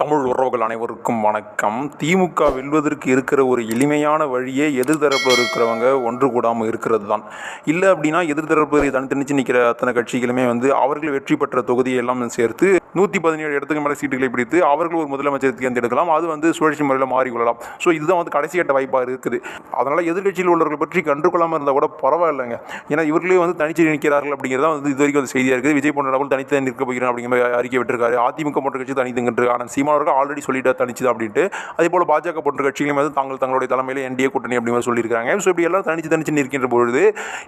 தமிழ் உறவுகள் அனைவருக்கும் வணக்கம். திமுக வெல்வதற்கு இருக்கிற ஒரு எளிமையான வழியே எதிர்தரப்பில் இருக்கிறவங்க ஒன்று கூடாமல் இருக்கிறது தான் இல்லை அப்படின்னா எதிர்தரப்பு தனித்தனிச்சு நிற்கிற அத்தனை கட்சிகளுமே வந்து அவர்கள் வெற்றி பெற்ற தொகுதியை எல்லாம் சேர்த்து நூற்றி பதினேழு இடத்துக்கு மேலே சீட்டுகளை பிடித்து அவர்கள் ஒரு முதலமைச்சர் தேர்ந்தெடுக்கலாம். அது வந்து சுழற்சி முறையில் மாறிக்கொள்ளலாம் ஸோ இதுதான் வந்து கடைசி கட்ட வாய்ப்பாக இருக்குது. அதனால் எதிர்க்கட்சியில் உள்ளவர்கள் பற்றி கண்டுகொள்ளாமல் இருந்தால் கூட பரவாயில்லைங்க. ஏன்னா இவர்களே வந்து தனிச்சு நிற்கிறார்கள் அப்படிங்கிறத வந்து இது வரைக்கும் வந்து செய்தியாக இருக்குது. விஜய் போன்ற நபர் தனித்து நிற்க போகிறேன் அப்படிங்கிற மாதிரி அறிக்கை விட்டுருக்காரு. அதிமுக போன்ற கட்சி தனித்துங்கிட்டு ஆனால் சீமானவர்கள் ஆல்ரெடி சொல்லிட்டு தனிச்சு அப்படின்ட்டு. அதே போல் பாஜக போன்ற கட்சிகளும் வந்து தாங்கள் தங்களுடைய தலைமையில் என்டிஏ கூட்டணி அப்படின்னு சொல்லியிருக்காங்க ஸோ இப்படி எல்லாம் தனிச்சு தனிச்சு நிற்கின்ற பொழுது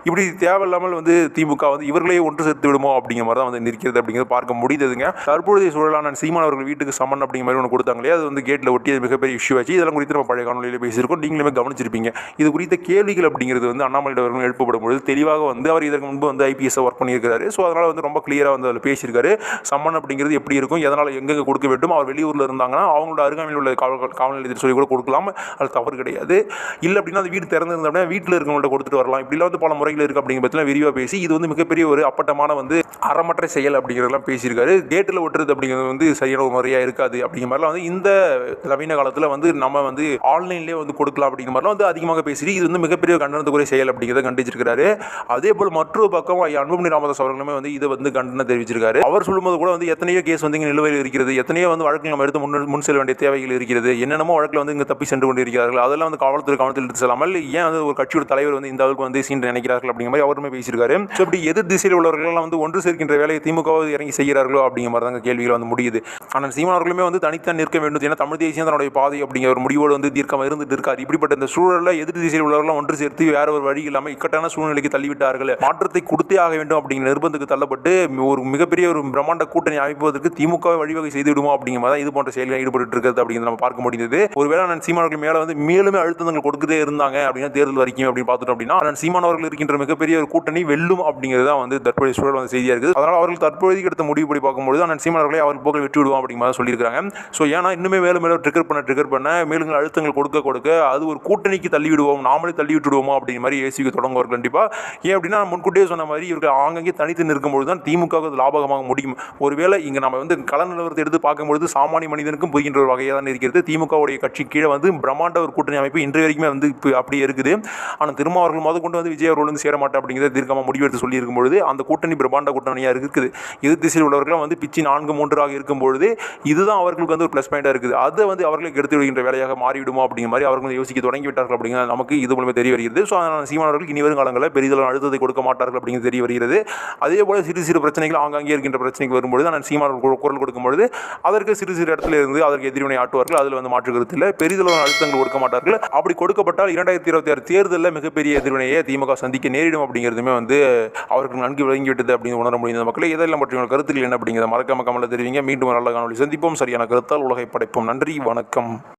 இப்படி தேவையில்லாமல் வந்து திமுக வந்து இவர்களே ஒன்று சேர்த்து விடுமோ அப்படிங்கிற மாதிரி தான் வந்து நிற்கிறது அப்படிங்கிறது பார்க்க முடியுதுங்க தற்பொழுதைய சூழலான சீமான் அவர்கள் வீட்டுக்கு சம்மன் அப்படிங்கிற மாதிரி ஒன்று கொடுத்தாங்களே அது வந்து கேட்டில் ஒட்டி அது மிகப்பெரிய இஷ்யூ ஆச்சு. இதெல்லாம் குறித்து நம்ம பழைய காணொலியில் பேசியிருக்கோம். நீங்களுமே கவனிச்சிருப்பீங்க. இது குறித்த கேள்விகள் அப்படிங்கிறது வந்து அண்ணாமலை அவர்கள் எழுப்பப்படும் பொழுது தெளிவாக வந்து அவர் இதற்கு முன்பு வந்து ஐபிஎஸ் ஒர்க் பண்ணியிருக்காரு ஸோ அதனால் வந்து ரொம்ப கிளியராக வந்து அதில் பேசியிருக்காரு. சம்மன் அப்படிங்கிறது எப்படி இருக்கும்? எதனால் எங்கெங்கே கொடுக்க வேண்டும்? அவர் வெளியூரில் இருந்தாங்கன்னா அவங்களோட அருகாமையில் உள்ள காவல் காவல் நிலையத்தில் சொல்லி கூட கொடுக்கலாம். அது தவறு கிடையாது. இல்லை அப்படின்னா அந்த வீடு திறந்திருந்த அப்படின்னா வீட்டில் இருக்கவங்கள்ட்ட கொடுத்துட்டு வரலாம். இப்படிலாம் வந்து பல முறைகள் இருக்குது அப்படிங்கிற பற்றிலாம் விரிவாக பேசி இது வந்து மிகப்பெரிய ஒரு அப்பட்டமான வந்து அறமற்ற செயல் அப்படிங்கிறதெல்லாம் பேசியிருக்காரு. கேட்டில் ஒட்டுறது அப்படிங்கிறது வந்து சரியான ஒரு முறையாக இருக்காது அப்படிங்கிற மாதிரிலாம் வந்து இந்த நவீன காலத்தில் வந்து நம்ம வந்து ஆன்லைன்லேயே வந்து கொடுக்கலாம் அப்படிங்கிற மாதிரிலாம் வந்து அதிகமாக பேசிட்டு இது வந்து மிகப்பெரிய கண்டனத்துக்குரிய செயல் அப்படிங்கிறத கண்டிச்சிருக்காரு அதே போல் மற்றொரு பக்கம் அன்புமணி ராமதாஸ் அவர்களுமே வந்து இதை வந்து கண்டனம் தெரிவிச்சிருக்காரு. அவர் சொல்லும்போது கூட வந்து எத்தனையோ கேஸ் வந்து இங்கே நிலுவையில் இருக்கிறது எத்தனையோ வந்து வழக்கு நம்ம எடுத்து முன் முன் செல்ல வேண்டிய தேவைகள் இருக்கிறது என்னென்னமோ வழக்கில் வந்து இங்கே தப்பி சென்று கொண்டு இருக்கிறார்கள் அதெல்லாம் வந்து காவல்துறை கவனத்தில் எடுத்து செல்லாமல் ஏன் வந்து ஒரு கட்சியோட தலைவர் வந்து இந்த அளவுக்கு வந்து சீன் நினைக்கிறார்கள் அப்படிங்கிற மாதிரி அவருமே பேசியிருக்காரு. ஸோ இப்படி எதிர் திசையில் உள்ளவர்களெல்லாம் வந்து ஒன்று சேர்க்கின்ற வேலையை திமுக இறங்கி செய்கிறார்களோ அப்படிங்கிற மாதிரி தாங்க கேள்விகள் வந்து முடியுது. ஆனால் சீமான் அவர்களுமே வந்து தனித்தான் நிற்க வேண்டும். ஏன்னா தமிழ் தேசியம் தன்னுடைய பாதை அப்படிங்கிற ஒரு முடிவோடு வந்து தீர்க்கமாக இருந்துட்டு இருக்கார். இப்படிப்பட்ட இந்த சூழலில் எதிர் திசையில் உள்ளவர்களும் ஒன்று சேர்த்து வேற ஒரு வழி இல்லாமல் இக்கட்டான சூழ்நிலைக்கு தள்ளிவிட்டார்கள். மாற்றத்தை கொடுத்தே ஆக வேண்டும் அப்படிங்கிற நிர்பந்தத்துக்கு தள்ளப்பட்டு ஒரு மிகப்பெரிய ஒரு பிரம்மாண்ட கூட்டணி அமைப்பதற்கு திமுக வழிவகை செய்து விடுமா அப்படிங்கிற மாதிரி இது போன்ற செயல்கள் ஈடுபட்டு இருக்கிறது அப்படிங்கிறத நம்ம பார்க்க முடியுது ஒருவேளை நான் சீமானவர்கள் மேலே வந்து மேலுமே அழுத்தங்கள் கொடுக்கதே இருந்தாங்க அப்படின்னா தேர்தல் வரைக்கும் அப்படின்னு பார்த்துட்டோம் அப்படின்னா நான் சீமானவர்கள் இருக்கின்ற மிகப்பெரிய ஒரு கூட்டணி வெல்லும் அப்படிங்கிறது தான் வந்து தற்போதைய சூழல் வந்து செய்தியாக இருக்குது. அதனால் அவர்கள் தற்போதைக்கு எடுத்த முடிவு பார்க்கும்போது நான் சீமானவர்களை அவர் போக்கில் விட்டு விடுவோம் அப்படிங்கிற மாதிரி சொல்லியிருக்காங்க ஸோ ஏன்னா இன்னுமே மேலும் மேலும் ட்ரிகர் பண்ண ட்ரிகர் பண்ண மேலும் அழுத்தங்கள் கொடுக்க கொடுக்க அது ஒரு கூட்டணிக்கு தள்ளி விடுவோம் நாமளே தள்ளி விட்டுடுவோமோ அப்படிங்கிற மாதிரி ஏசிக்கு தொடங்குவார் கண்டிப்பாக ஏன் அப்படின்னா முன்கூட்டியே சொன்ன மாதிரி இவர்கள் ஆங்கங்கே தனித்து நிற்கும்போது தான் திமுக லாபகமாக முடியும். ஒருவேளை இங்கே நம்ம வந்து கள நிலவரத்தை எடுத்து பார்க்கும்பொழுது சாமானிய மனிதனுக்கும் புரிகின்ற ஒரு வகையாக தான் இருக்கிறது. திமுகவுடைய கட்சி கீழே வந்து பிரம்மாண்ட ஒரு கூட்டணி அமைப்பு இன்று வரைக்குமே வந்து இப்போ அப்படியே இருக்குது. ஆனால் திரும்ப அவர்கள் முத கொண்டு வந்து விஜய் அவர்கள் வந்து சேர மாட்டேன் அப்படிங்கிறத தீர்க்கமாக முடிவெடுத்து சொல்லியிருக்கும் பொழுது அந்த கூட்டணி பிரம்மாண்ட கூட்டணியாக இருக்குது. எதிர் திசையில் உள்ளவர்கள் வந்து பிச்சு நான்கு மூன்றாக இருக்கும் பொழுது இதுதான் அவர்களுக்கு வந்து ஒரு ப்ளஸ் பாயிண்டாக இருக்குது. அதை வந்து அவர்களுக்கு எடுத்து விடுகின்ற வேலையாக மாறிவிடுமோ அப்படிங்கிற மாதிரி அவர்கள் வந்து யோசிக்க தொடங்கி விட்டார்கள் அப்படிங்கிறது நமக்கு இது மூலமே தெரிய வருகிறது. ஸோ அதனால் சீமானவர்கள் இனி வரும் காலங்களில் பெரிதளவு அழுத்தத்தை கொடுக்க மாட்டார்கள் அப்படிங்கிறது தெரிய வருகிறது. அதே போல சிறு சிறு பிரச்சனைகள் ஆங்காங்கே இருக்கின்ற பிரச்சனைக்கு வரும்பொழுது நான் சீமானவர்கள் குரல் கொடுக்கும்பொழுது அதற்கு சிறு சிறு இடத்துல இருந்து அதற்கு எதிர்வினை ஆட்டுவார்கள். அதில் வந்து மாற்று கருத்து இல்லை. பெரிதளவு அழுத்தங்கள் கொடுக்க மாட்டார்கள். அப்படி கொடுக்கப்பட்டால் இரண்டாயிரத்தி இருபத்தி ஆறு தேர்தலில் மிகப்பெரிய எதிர்வினையை திமுக சந்திக்க நேரிடும் அப்படிங்கிறதுமே வந்து அவருக்கு நன்கு விளங்கிவிட்டது அப்படின்னு உணர முடிந்த மக்களை இதெல்லாம் பற்றி கருத்துக்கள் என்ன அப்படிங்கிறத மறக்க மறக்காம கமலை தெரிவிங்க. மீண்டும் நல்ல காணொலி சந்திப்போம். சரியான கருத்தால் உலகை படைப்போம். நன்றி. வணக்கம்.